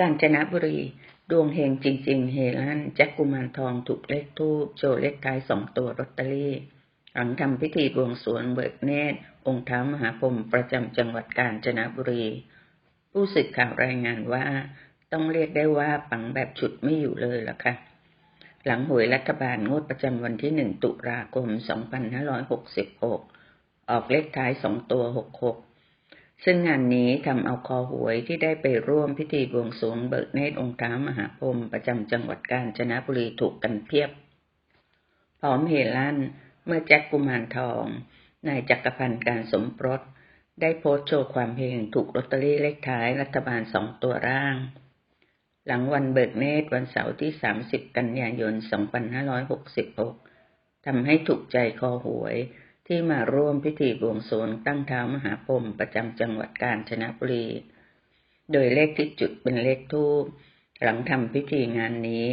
กาญจนบุรี ดวงเฮงจริง ๆ เฮลั่นแจ็คกุมารทองถูกเลขทูบโชว์เลขท้ายสองตัวลอตเตอรี่ หลังทำพิธีบวงสรวงเบิกเนตร องค์ท้ามหาพรมประจำจังหวัดกาญจนบุรี ผู้สื่อข่าวรายงานว่า ต้องเรียกได้ว่าปังแบบฉุดไม่อยู่เลยล่ะค่ะ หลังหวยรัฐบาลงวดประจำวันที่หนึ่งตุลาคม 2566 ออกเลขท้ายสองตัว 66 ซึ่งงานนี้ทำเอาคอหวยที่ได้ไปร่วมพิธีบวงสรวงเบิกเนตรองค์ท้ามหาพรมประจำจังหวัดกาญจนบุรีถูกกันเพียบ พร้อมเฮลั่นเมื่อแจ็คกุมารทอง นายจักรพันธ์การสมรสได้โพสต์โชว์ความเฮงถูกลอตเตอรี่เลขท้ายรัฐบาลสองตัวร่าง หลังวันเบิกเนตรวันเสาร์ที่ 30 กันยายน 2566ทำให้ถูกใจคอหวย ที่มาร่วมพิธีบวงสรวงตั้งเท้ามหาพรมประจำจังหวัดกาญจนบุรี โดยเลขที่จุดเป็นเลขทูบหลังทำพิธีงานนี้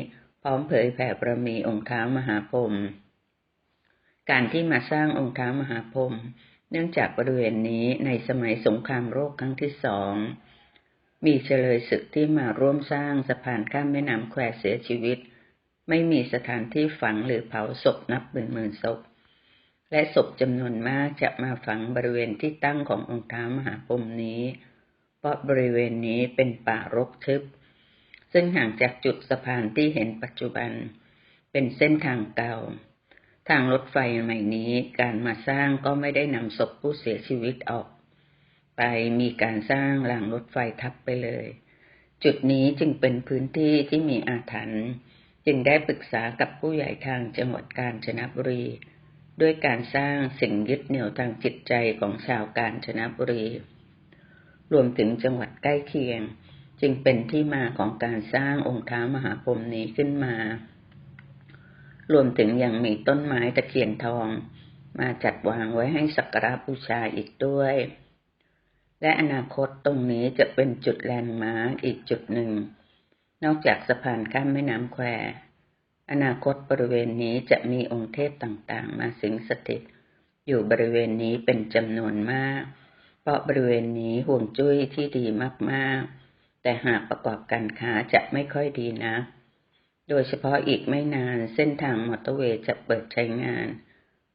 พร้อมเผยแผ่ประมีองค์เท้ามหาพรมการที่มาสร้างองค์เท้ามหาพรมเนื่องจากบริเวณนี้ในสมัยสงครามโลกครั้งที่สอง มีเฉลยศึกที่มาร่วมสร้างสะพานข้ามแม่น้ำแควเสียชีวิต ไม่มีสถานที่ฝังหรือเผาศพนับหมื่นหมื่นศพ และศพจำนวนมากจะมาฝังบริเวณที่ตั้งขององค์ท้ามหาพรหมนี้ เพราะบริเวณนี้เป็นป่ารกทึบ ซึ่งห่างจากจุดสะพานที่เห็นปัจจุบัน เป็นเส้นทางเก่า ทางรถไฟใหม่นี้การมาสร้างก็ไม่ได้นำศพผู้เสียชีวิตออก ไปมีการสร้างรางรถไฟทับไปเลย จุดนี้จึงเป็นพื้นที่ที่มีอาถรรพ์จึงได้ปรึกษากับผู้ใหญ่ทางจังหวัดกาญจนบุรี ด้วยการสร้างสิ่งยึดเหนี่ยวทางจิตใจของชาวกาญจนบุรี รวมถึงจังหวัดใกล้เคียง จึงเป็นที่มาของการสร้างองค์ท้ามหาพรหมนี้ขึ้นมา รวมถึงยังมีต้นไม้ตะเคียนทอง มาจัดวางไว้ให้สักการะบูชาอีกด้วย และอนาคตตรงนี้จะเป็นจุดแลนด์มาร์กอีกจุดหนึ่ง นอกจากสะพานข้ามแม่น้ำแคว อนาคตบริเวณนี้จะมีองค์เทพต่างๆ มาสิงสถิต อยู่บริเวณนี้เป็นจำนวนมาก เพราะบริเวณนี้ห่วงจุ้ยที่ดีมากๆ แต่หากประกอบการค้าจะไม่ค่อยดีนะโดยเฉพาะอีกไม่นานเส้นทางมอเตอร์เวย์จะเปิดใช้งาน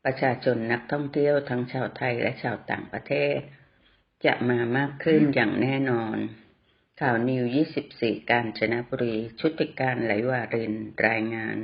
ประชาชนนักท่องเที่ยวทั้งชาวไทยและชาวต่างประเทศ จะมามากขึ้นอย่างแน่นอน ข่าวนิว 24 การจนบุรี ชุติการไหลวาริน รายงาน